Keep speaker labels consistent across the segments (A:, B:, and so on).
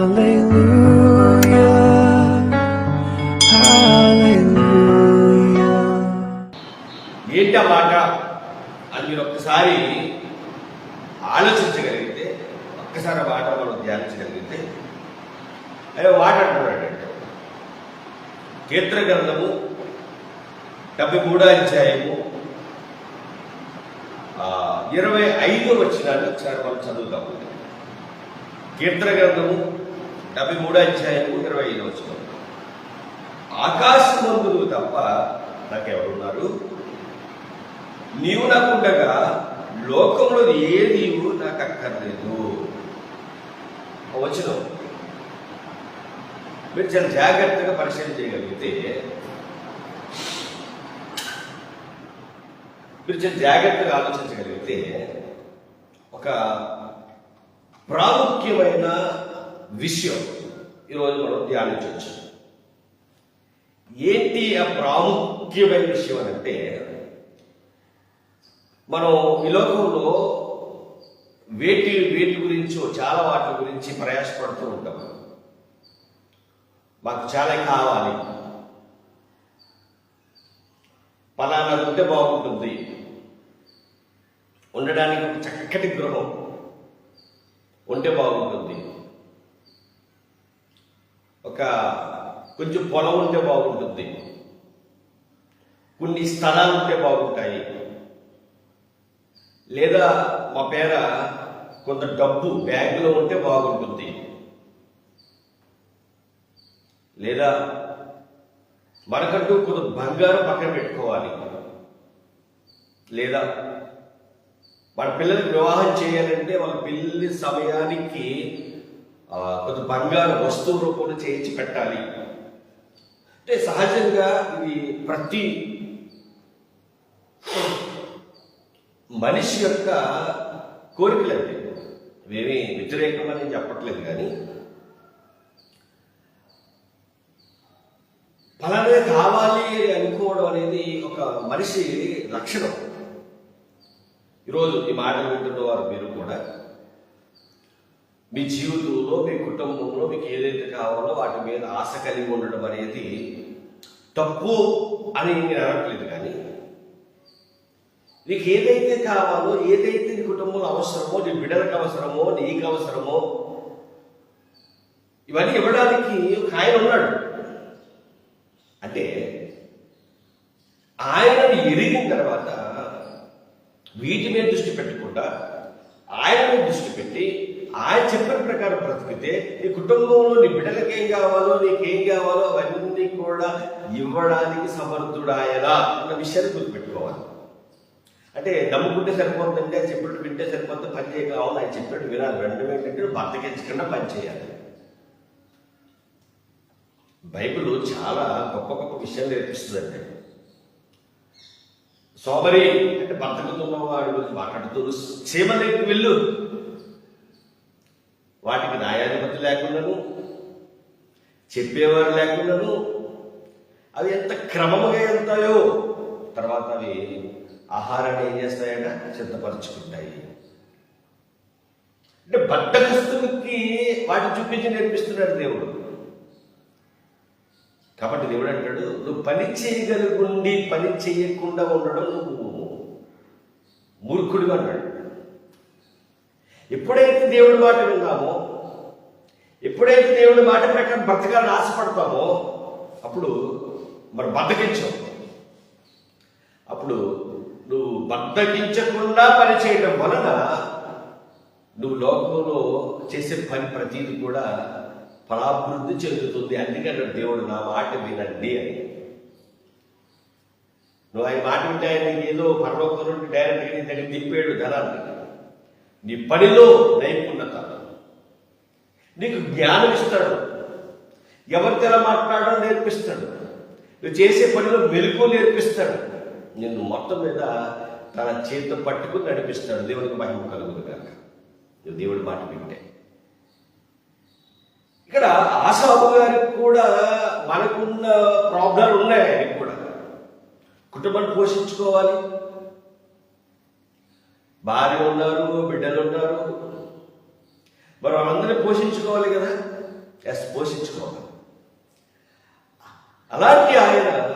A: Hallelujah.
B: మాట అని మీరు ఒక్కసారి ఆలోచించగలిగితే ఒక్కసారి మాట మనం ధ్యానించగలిగితే అదే మాట అంటున్నాడంటే కీర్తన గ్రంథము డెబ్బై మూడో అధ్యాయము ఇరవై ఐదో వచ్చినాన్ని ఒకసారి మనం చదువుతాము కీర్తన గ్రంథము డెబ్బై మూడో అధ్యాయము ఇరవై ఐదు వచ్చిన ఆకాశమందులు తప్ప నాకెవరున్నారు? నీవు నాకుండగా లోకంలో ఏది నాకు అక్కర్లేదు వచ్చిన మీరు చాలా జాగ్రత్తగా పరిశీలన చేయగలిగితే మీరు చాలా జాగ్రత్తగా ఆలోచించగలిగితే ఒక ప్రాముఖ్యమైన విషయం ఈరోజు మనం ధ్యానించవచ్చు. ఏంటి ఆ ప్రాముఖ్యమైన విషయం అని అంటే మనం ఈ లోకంలో వేటి వేటి గురించో చాలా వాటి గురించి ప్రయాసపడుతూ ఉంటాం మాకు చాలా కావాలి. పలానా ఉంటే బాగుంటుంది. ఉండడానికి ఒక చక్కటి గృహం ఉంటే బాగుంటుంది. ఒక కొంచెం పొలం ఉంటే బాగుంటుంది. కొన్ని స్థలాలు ఉంటే బాగుంటాయి. లేదా మా పేర కొంత డబ్బు బ్యాంకులో ఉంటే బాగుంటుంది. లేదా మనకంటూ కొంత బంగారం పక్కన పెట్టుకోవాలి. లేదా మన పిల్లలకి వివాహం చేయాలంటే వాళ్ళ పెళ్ళి సమయానికి కొంత బంగారు వస్తువు రూపంలో చేయించి పెట్టాలి. అంటే సహజంగా ఇది ప్రతి మనిషి యొక్క కోరికలండి ఇవేమీ వ్యతిరేకమని చెప్పట్లేదు కానీ ఫలానే కావాలి అనుకోవడం అనేది ఒక మనిషి లక్షణం ఈరోజు ఈ మాటలు వింటున్న వారు మీరు కూడా మీ జీవితంలో మీ కుటుంబంలో మీకు ఏదైతే కావాలో వాటి మీద ఆశ కలిగి ఉండడం అనేది తప్పు అని నేను అనట్లేదు కానీ నీకు ఏదైతే కావాలో ఏదైతే నీ కుటుంబంలో అవసరమో నీ బిడ్డలకు అవసరమో నీకు అవసరమో ఇవన్నీ ఇవ్వడానికి ఒక ఆయన ఉన్నాడు. అంటే ఆయనను ఎరిగిన తర్వాత వీటి మీద దృష్టి పెట్టకుండా ఆయన మీద దృష్టి పెట్టి ఆయన చెప్పిన ప్రకారం బ్రతికితే నీ కుటుంబంలో నీ బిడ్డలకి ఏం కావాలో నీకేం కావాలో అవన్నీ కూడా ఇవ్వడానికి సమర్థుడు ఆయన అన్న విషయాన్ని గుర్తుపెట్టుకోవాలి. అంటే నమ్ముకుంటే సరిపోతుందంటే ఆయన చెప్పినట్టు వింటే సరిపోతుంది పని చేయక ఆయన చెప్పినట్టు వినాలి. రెండు ఏంటంటే బద్దకించకుండా పని చేయాలి. బైబిల్ చాలా గొప్ప గొప్ప విషయాలు నేర్పిస్తుందండి. సోమరి అంటే బతకుతున్న మాట్లాడుతూ గురించి మాట్లాడుతూ వెళ్ళు వాటికి న్యాయాధిపతి లేకుండాను చెప్పేవారు లేకుండాను అవి ఎంత క్రమముగా వెళ్తాయో తర్వాత అవి ఆహారాన్ని ఏం చేస్తాయట? సిద్ధపరచుకుంటాయి. అంటే బద్దకస్తులకి వాటిని చూపించి నేర్పిస్తున్నాడు దేవుడు. కాబట్టి దేవుడు అంటాడు నువ్వు పని చేయగలుగుండి పని చేయకుండా ఉండడం నువ్వు మూర్ఖుడిగా అన్నాడు ఎప్పుడైతే దేవుడి మాట విన్నామో ఎప్పుడైతే దేవుడి మాట ప్రకారం బ్రతకాలని ఆశపడతామో అప్పుడు మరి బద్దకించావు. అప్పుడు నువ్వు బద్దకించకుండా పని చేయడం వలన నువ్వు లోకంలో చేసే పని ప్రతీది కూడా ఫలాభివృద్ధి చెందుతుంది. అందుకని దేవుడు నా మాట వినండి అని. నువ్వు ఆయన మాట వింటే ఆయన ఏదో పరలోకం నుండి డైరెక్ట్గా నీ దగ్గర తిప్పాడు ధనాన్ని. నీ పనిలో నైపుణ్యత. నీకు జ్ఞానం ఇస్తాడు ఎవరితో ఎలా మాట్లాడడం నేర్పిస్తాడు. నువ్వు చేసే పనిలో మెలకు నేర్పిస్తాడు. నిన్ను మొత్తం మీద తన చేతితో పట్టుకుని నడిపిస్తాడు. దేవునికి మహిమ కలుగుదు కాక నువ్వు దేవుడి మాట వింటే. ఇక్కడ ఆశాబు గారికి కూడా మనకున్న ప్రాబ్లాలు ఉన్నాయి. ఆయనకి కూడా. కుటుంబాన్ని పోషించుకోవాలి. భార్య ఉన్నారు బిడ్డలు ఉన్నారు మరి వాళ్ళందరినీ పోషించుకోవాలి కదా? ఎస్ పోషించుకోవాలి. అలాంటి ఆయన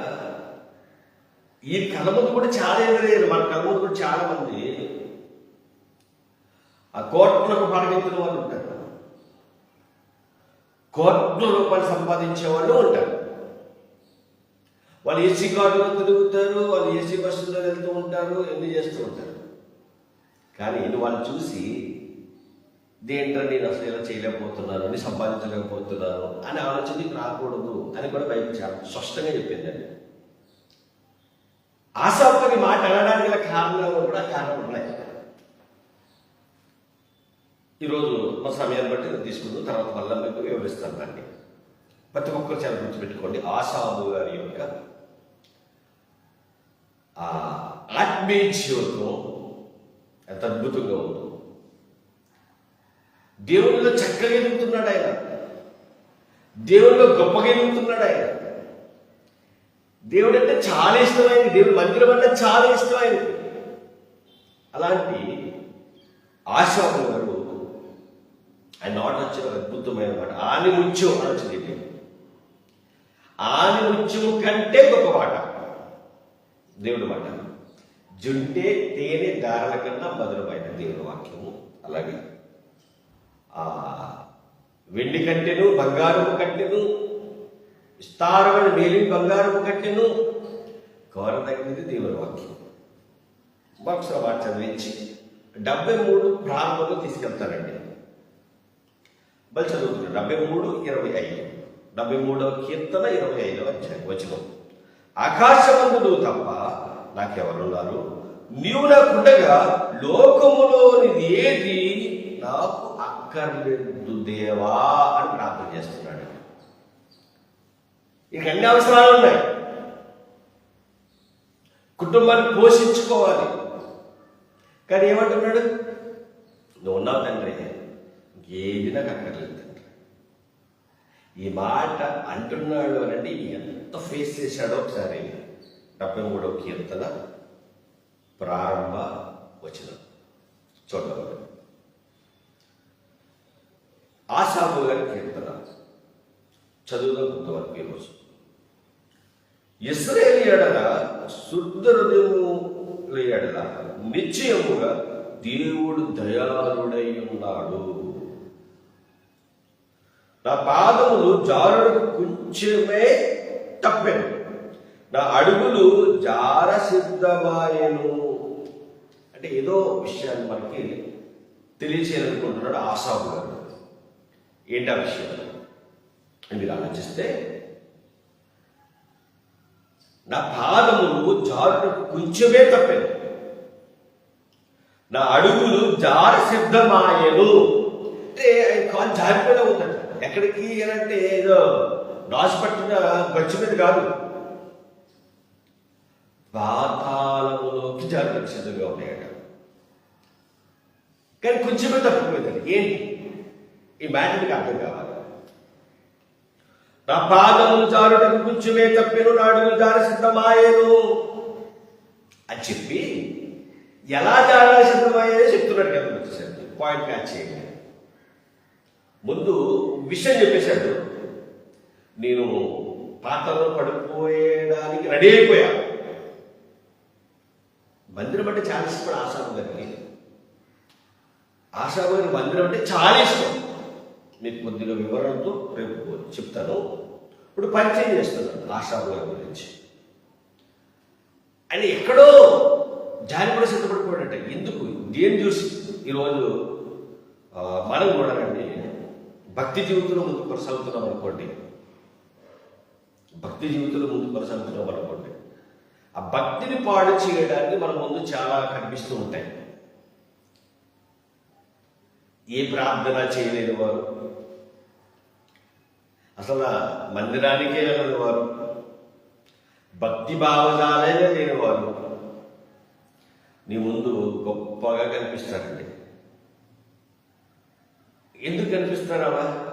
B: ఈ కళ ముందు కూడా చాలా ఎదురయ్యారు. మన కళ ముందు కూడా చాలా మంది. ఆ కోట్లకు పడగెత్తిన వాళ్ళు ఉంటారు. కోట్ల రూపాయలు సంపాదించే వాళ్ళు ఉంటారు. వాళ్ళు ఏసీ కార్డులో తిరుగుతారు వాళ్ళు ఏసీ బస్సులో వెళ్తూ ఉంటారు ఎన్ని చేస్తూ ఉంటారు. కానీ వాళ్ళు చూసి దేంట్లో నేను అసలు ఇలా చేయలేకపోతున్నాను నేను సంపాదించలేకపోతున్నాను అని ఆలోచన రాకూడదు అని కూడా బైబిల్ చాలా స్పష్టంగా చెప్పిందండి ఆశాపరి మాట అనడానికి గల కారణాలు కూడా కారణం ఉన్నాయి. ఈరోజు మా సమయాన్ని బట్టి తీసుకుందాం తర్వాత మళ్ళీ మీకు వివరిస్తాను దాన్ని. ప్రతి ఒక్కరు చాలా గుర్తుపెట్టుకోండి. ఆశాబు గారి యొక్క ఆత్మీయ జీవితం ఎంత అద్భుతంగా ఉందో. దేవునిలో చక్కగా ఎదుగుతున్నాడు ఆయన. దేవునిలో గొప్పగా ఎదుగుతున్నాడు ఆయన. దేవుడు అంటే చాలా ఇష్టమైంది దేవుడు మందిరం అంటే చాలా ఇష్టమైంది అలాంటి ఆశాపు గారు ఆయన మాట వచ్చిన అద్భుతమైన మాట. ఆని ముత్యం అని వచ్చింది ఆని ముత్యము కంటే గొప్ప మాట. దేవుడు మాట. జుంటే తేనె దారల కన్నా మధురమైన దేవుని వాక్యము. అలాగే ఆ వెండి కంటెను బంగారము కంటెను విస్తారమైన మేలి బంగారపు కంటెను కోరదగినది దేవుని వాక్యం ఒకసారి మాట చదివించి డెబ్బై మూడు ప్రారంభంలో తీసుకెళ్తారండి. బలి చదువుతున్నాడు డెబ్బై మూడు ఇరవై ఐదు. డెబ్బై మూడవ కీర్తన ఇరవై ఐదవ అధ్యాయం. వచనం. ఆకాశమందులు తప్ప నాకెవరున్నారు నీవు నాకుండగా లోకములోనిది ఏది నాకు అక్కర్లేదు దేవా అని ప్రార్థన చేస్తున్నాడు. ఇక అన్ని అవసరాలు ఉన్నాయి? కుటుంబాన్ని పోషించుకోవాలి. కానీ ఏమంటున్నాడు? నువ్వు ఉన్నావు తండ్రి ఏది నాకు అక్కర్లేదు తండ్రి. ఈ మాట అంటున్నాడు అనండి ఎంత ఫేస్ చేశాడో ఒకసారి డెబ్బై మూడవ కీర్తన ప్రారంభ వచనం. చూడగలరు ఆశాబు గారి కీర్తన. చదువుదాం కొంతవరకు ఈరోజు ఇస్రాయేల్ ఎడల శుద్ధ హృదయము ఎడల నిశ్చయముగా దేవుడు దయాళుడై ఉన్నాడు. నా పాదములు జారుడు కొంచెమే తప్పాను. నా అడుగులు జార సిద్ధమాయను అంటే ఏదో విషయాన్ని మనకి తెలియచేయాలనుకుంటున్నాడు ఆశాబు గారు. ఏంటా విషయం? అని మీరు ఆలోచిస్తే నా పాదములు జారుడు కొంచెమే తప్పాను. నా అడుగులు జార సిద్ధమాయను అంటే కాలు జారిపోయినా ఉందంట. ఎక్కడికి అంటే ఏదో నాశపట్టిన గచ్చు మీద కాదు. పాతాళములోకి జారికి సిద్ధంగా ఉన్నాయట. కానీ కొంచెమే తప్పిపోయిందండి. ఏంటి? ఈ మాట మీకు అర్థం కావాలి. నా పాదములు జారుటకు కొంచెమే తప్పిను నాడుగులు జార అని చెప్పి ఎలా జారా సిద్ధమయ్యేదో చెప్తున్నాడు కదా వచ్చేసరికి పాయింట్ క్యాచ్ చేయండి ముందు విషయం చెప్పేశాడు. నేను పాత్రలో పడిపోయడానికి రెడీ అయిపోయాను. మందిరం అంటే చాలా ఇష్టం ఆశాబు గారికి ఆశాబు గారి మందిరం అంటే చాలా ఇష్టం. మీకు కొద్దిగా వివరణతో రేపు చెప్తాను. ఇప్పుడు పరిచయం చేస్తున్నాను ఆశాబు గారి గురించి. ఆయన ఎక్కడో జాని కూడా సిద్ధపడిపోయాడట ఎందుకు? దేని చూసి ఈరోజు మనం కూడా అండి భక్తి జీవితంలో ముందు కొనసాగుతున్నాం అనుకోండి. భక్తి జీవితంలో ముందు కొనసాగుతున్నాం అనుకోండి. ఆ భక్తిని పాడు చేయడానికి మన ముందు చాలా కనిపిస్తూ ఉంటాయి. ఏ ప్రార్థన చేయలేని వారు. అసలు మందిరానికే వెళ్ళని వారు. భక్తి భావజాలే లేని వారు. నీ ముందు గొప్పగా కనిపిస్తారండి. ఎందుకు కనిపిస్తారా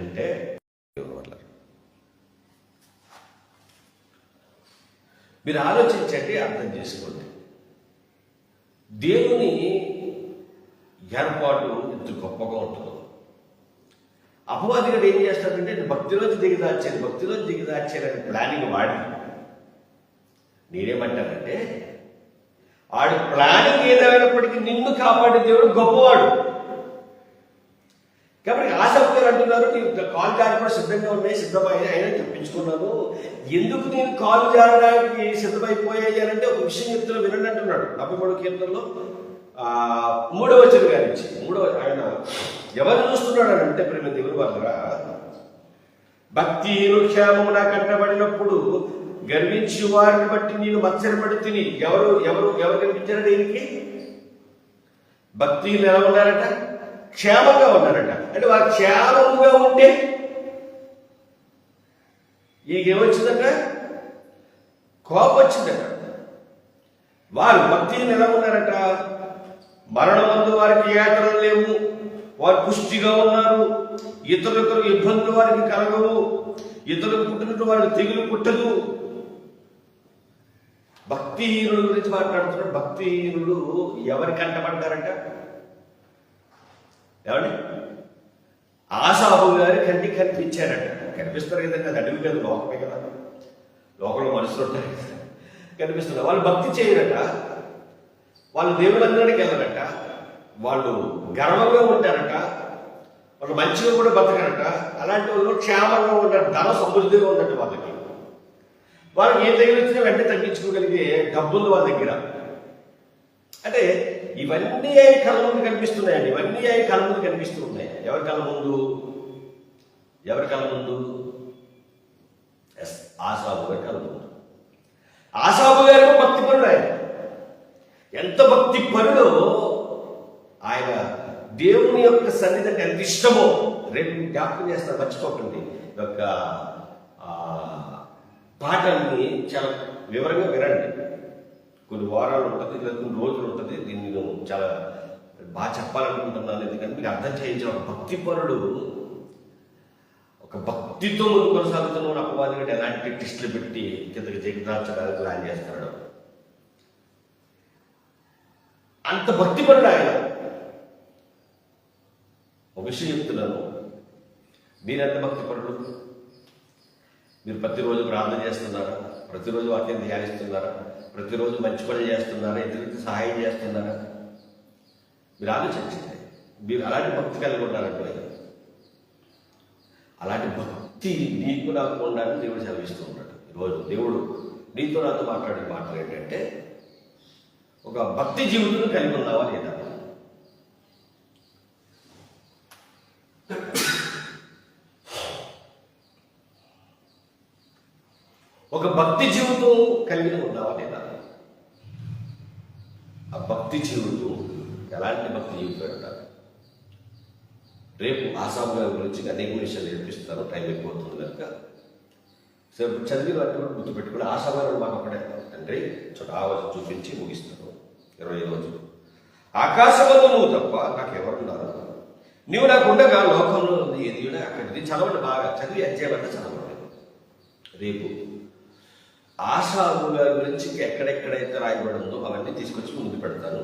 B: అంటే దేవుని వల్ల మీరు ఆలోచించండి అర్థం చేసుకోండి. దేవుని ఏర్పాటు ఇంత గొప్పగా ఉంటుంది. అపవాదిగా ఏం చేస్తాడంటే భక్తిలోంచి దిగదార్చాను భక్తిలోంచి దిగదార్చానని ప్లానింగ్ వాడి. నేనేమంటానంటే ఆడి ప్లానింగ్ ఏదైనప్పటికీ నిన్ను కాపాడే దేవుడు గొప్పవాడు. కాబట్టి ఆసక్తి గారు అంటున్నారు నీ కాలు జారి కూడా సిద్ధంగా ఉన్నాయి సిద్ధమై అయినా తెప్పించుకున్నాను ఎందుకు నేను కాలు జారడానికి సిద్ధమైపోయాయి అని అంటే ఒక విషయం చెప్తున్నా వినండి అంటున్నాడు డెబ్బై మూడు కీర్తనలో మూడవ చెరు గారి నుంచి మూడవ ఆయన ఎవరు చూస్తున్నాడు అని అంటే ప్రేమ దేవుని వాళ్ళరా భక్తిహీను క్షేమము నా కట్టబడినప్పుడు గర్వించి వారిని బట్టి నేను మత్సరపడి తిని ఎవరు ఎవరు ఎవరు కనిపించారు దీనికి? భక్తిహీనులు ఎలా ఉన్నారట? క్షేమంగా ఉన్నారట అంటే వారు క్షేమంగా ఉంటే ఈకేమొచ్చిందట కోపం వచ్చిందట వారు భక్తి ఎలా ఉన్నారట మరణమందు వారికి యాత్రలు లేవు. వారు పుష్టిగా ఉన్నారు. ఇతరులకు ఇబ్బందులు వారికి కలగవు. ఇతరులకు పుట్టినట్టు వారికి తెగులు పుట్టదు. భక్తిహీనుల గురించి మాట్లాడుతున్నాడు. భక్తిహీనులు ఎవరికి అంటపడ్డారంట ఏమండి? ఆశాబు గారి కంటికి కనిపించారట. కనిపిస్తారు కదండి అది అడవి కదా లోకమే కదా. లోకంలో మనుషులు ఉంటారు కనిపిస్తుంది కనిపిస్తున్నారు. వాళ్ళు భక్తి చేయరట. వాళ్ళు దేవుడు అందరికి వెళ్ళరట. వాళ్ళు గర్వంగా ఉంటారట. వాళ్ళు మంచిగా కూడా బతకరట. అలాంటి వాళ్ళు క్షేమంగా ఉంటారు. ధన సమృద్ధిగా ఉన్నట్టు వాళ్ళకి వాళ్ళకి ఏ తగిలిచ్చినా వెంటనే తగ్గించుకోగలిగే డబ్బులు వాళ్ళ దగ్గర. అంటే ఇవన్నీ అయి కళ్ళ ముందు కనిపిస్తున్నాయండి? ఇవన్నీ అయి కళ్ళ ముందు కనిపిస్తూ ఉన్నాయి ఎవరి కళ్ళ ముందు? ఎవరి కళ్ళ ముందు? ఎస్ ఆసాబు గారి కళ్ళ ముందు. ఆశాబు గారు భక్తి పరుడు ఆయన. ఎంత భక్తి పరుడో ఆయన దేవుని యొక్క సన్నిధి ఎంత ఇష్టమో రేపు జ్ఞాపకం చేస్తారు మర్చిపోకండి. యొక్క ఆ, చాలా వివరంగా వినండి. కొన్ని వారాలు ఉంటుంది లేదా కొన్ని రోజులు ఉంటుంది. దీన్ని నేను చాలా బాగా చెప్పాలనుకుంటున్నాను. ఎందుకంటే మీకు అర్థం చేయించిన ఒక భక్తి పరుడు ఒక భక్తితో ముందు కొనసాగుతున్న అపవాది కంటే ఎలాంటి టెస్టులు పెట్టి కిందకి జగదార్చడానికి ప్లాన్ చేస్తున్నాడు. అంత భక్తిపరుడు ఆయన. ఒక విషయం చెప్తున్నాను. మీరెంత భక్తిపరుడు మీరు ప్రతిరోజు ప్రార్థన చేస్తున్నారా? ప్రతిరోజు వాక్యం ధ్యానిస్తున్నారా? ప్రతిరోజు మంచి పని చేస్తున్నారా? ఇతరులకు సహాయం చేస్తున్నారా? మీరు ఆలోచించండి. మీరు అలాంటి భక్తి కలిగి ఉన్నారంటే అలాంటి భక్తి నీకు నాకు ఉండాలని దేవుడు సెలవిస్తూ ఉన్నాడు. ఈరోజు దేవుడు నీతో నాతో మాట్లాడే మాటలు ఏంటంటే ఒక భక్తి జీవితం కలిగి ఉన్నావా లేదా? ఒక భక్తి జీవితం కలిగి ఉన్నావా లేదా? ఆ భక్తి జీవితం ఎలాంటి భక్తి జీవితం రేపు ఆసాం గారి గురించి అనేక విషయాలు నేర్పిస్తాను టైం అయిపోతుంది కనుక. సో ఇప్పుడు చదివి వాటిని కూడా గుర్తుపెట్టుకుని ఆశావారం మాకు ఒకటే తండ్రి చోట చూపించి ముగిస్తాను. ఇరవై రోజులు. ఆకాశమందు నువ్వు తప్ప నాకెవరున్నారు నువ్వు నాకు ఉండగా లోకంలో ఉంది. ఏది అక్కడిది అక్కడ చదవండి బాగా. చదివి అధ్యాయంతా చదవండి. రేపు ఆశాబు గారి గురించి ఎక్కడెక్కడైతే రాయబడిందో అవన్నీ తీసుకొచ్చి ముందు పెడతాను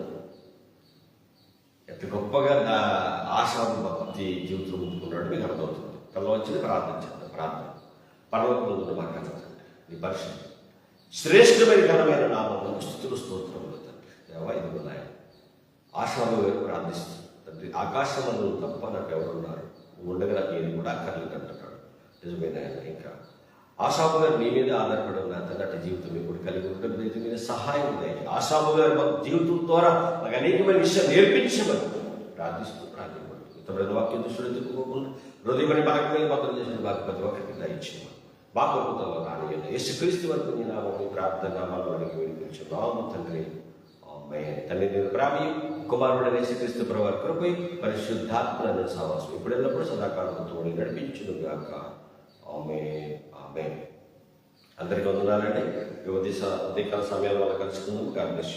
B: ఎంత గొప్పగా నా ఆశాబు భక్తి జీవితం ముందుకున్నాడు మీకు అర్థమవుతుంది. తల వచ్చింది ప్రార్థన చేద్దాం ప్రార్థన. పర్వతం ముందు మాకు కనపడండి నీ పరిశుద్ధి శ్రేష్టమైన ఘనమైన నామం స్థుతులు స్తోత్రములు తండ్రి దేవా ఇది ఉన్నాయి ఆశాబు గారు ప్రార్థిస్తుంది తండ్రి ఆకాశంలో తప్ప నాకు ఎవరున్నారు? నువ్వు ఉండగా నాకు ఏది కూడా అక్కర్లేదు అంటున్నాడు నిజమైన ఇంకా ఆశాబు గారు నీ మీద ఆధారపడి ఉన్న తండ్రి జీవితం ఇప్పుడు కలిగి ఉండడం లేదు మీద సహాయం లేదు ఆశాబు గారు మాకు జీవితం ద్వారా నాకు అనేకమైన విషయాలు నేర్పించమని ప్రార్థిస్తూ ప్రార్థించబడుతుంది ఇతరుల వాక్యం దృష్టిలో ఎత్తుకోకుండా హృదయమని బాగా భద్రం చేసిన బాగా ప్రతి ఒక్కరికి దయచేయమని మా ప్రభుత్వంలో రానియండి యేసుక్రీస్తు వరకు నీ నామని ప్రార్థన నామాలు అడిగి వినిపించు నామ తండ్రి ఆమేన్. తండ్రి నేను ప్రామి కుమారుడైన యేసుక్రీస్తు ప్రభు కృపై పరిశుద్ధాత్మలను సహవాసం ఇప్పుడెల్లప్పుడు సదాకాలంతో నడిపించును గాక ఆమె ఆమె అందరికీ వందనాలండి. యువతి ఉదయ ఉదయకాల సమయంలో కలుసుకుందాం గాడ్ బ్లెస్